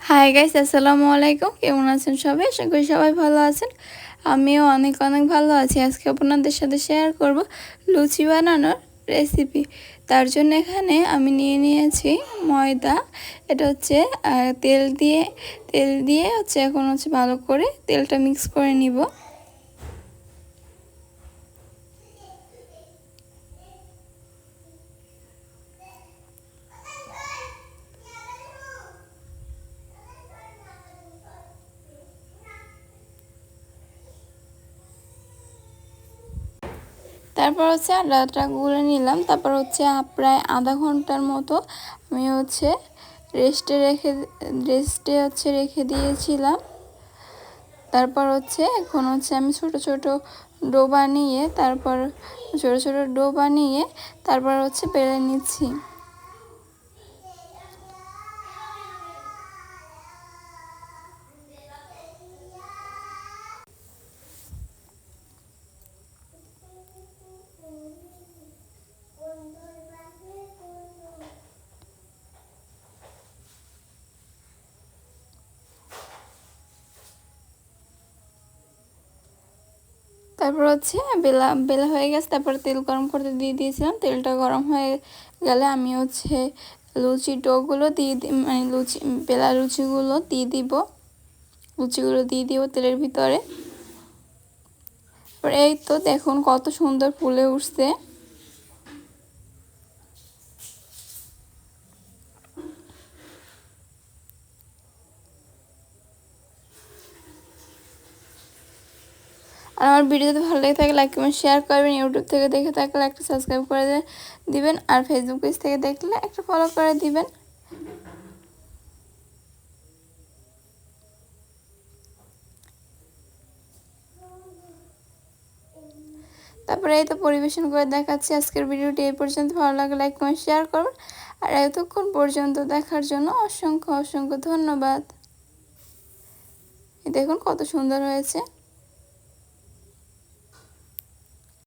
Hi guys আসসালামু আলাইকুম। কেমন আছেন সবাই? আশা করি সবাই ভালো আছেন। আমিও অনেক অনেক ভালো আছি। আজকে আপনাদের সাথে শেয়ার করব লুচি বানানোর রেসিপি তার জন্য এখানে আমি নিয়ে নিয়েছি ময়দা। এটা হচ্ছে তেল দিয়ে তেল দিয়ে হচ্ছে এখন হচ্ছে ভালো করে তেলটা মিক্স করে নিব। তারপর হচ্ছে আটাটা গুলে নিলাম। তারপর হচ্ছে প্রায় আধা ঘণ্টার মতো আমি হচ্ছে রেস্টে রেখে রেস্টে হচ্ছে রেখে দিয়েছিলাম। তারপর হচ্ছে এখন হচ্ছে আমি ছোট ছোট ডো বানিয়ে, তারপর ছোট ছোট ডো বানিয়ে, তারপর হচ্ছে বেড়ে নিচ্ছি। তারপর হচ্ছে বেলা বেলা হয়ে গেছে, তারপর তেল গরম করতে দিয়ে দিয়েছিলাম, তেলটা গরম হয়ে গেলে আমি হচ্ছে লুচি ডোগুলো দিয়ে মানে লুচি, বেলা লুচিগুলো দিয়ে দিব, লুচিগুলো দিয়ে দিব তেলের ভিতরে। এই তো দেখুন কত সুন্দর ফুলে উঠছে। আর আমার ভিডিও যদি ভালো লেগে থাকে লাইক কমেন্ট শেয়ার করবেন। ইউটিউব থেকে দেখে থাকলে একটা সাবস্ক্রাইব করে দিবেন। আর ফেসবুক পেজ থেকে দেখলে একটা ফলো করে দিবেন। তারপরে এই তো পরিবেশন করে দেখাচ্ছি। আজকের ভিডিওটি এই পর্যন্ত। ভালো লাগে লাইক কমেন্ট শেয়ার করুন আর এতক্ষণ পর্যন্ত দেখার জন্য অসংখ্য অসংখ্য ধন্যবাদ। দেখুন কত সুন্দর হয়েছে।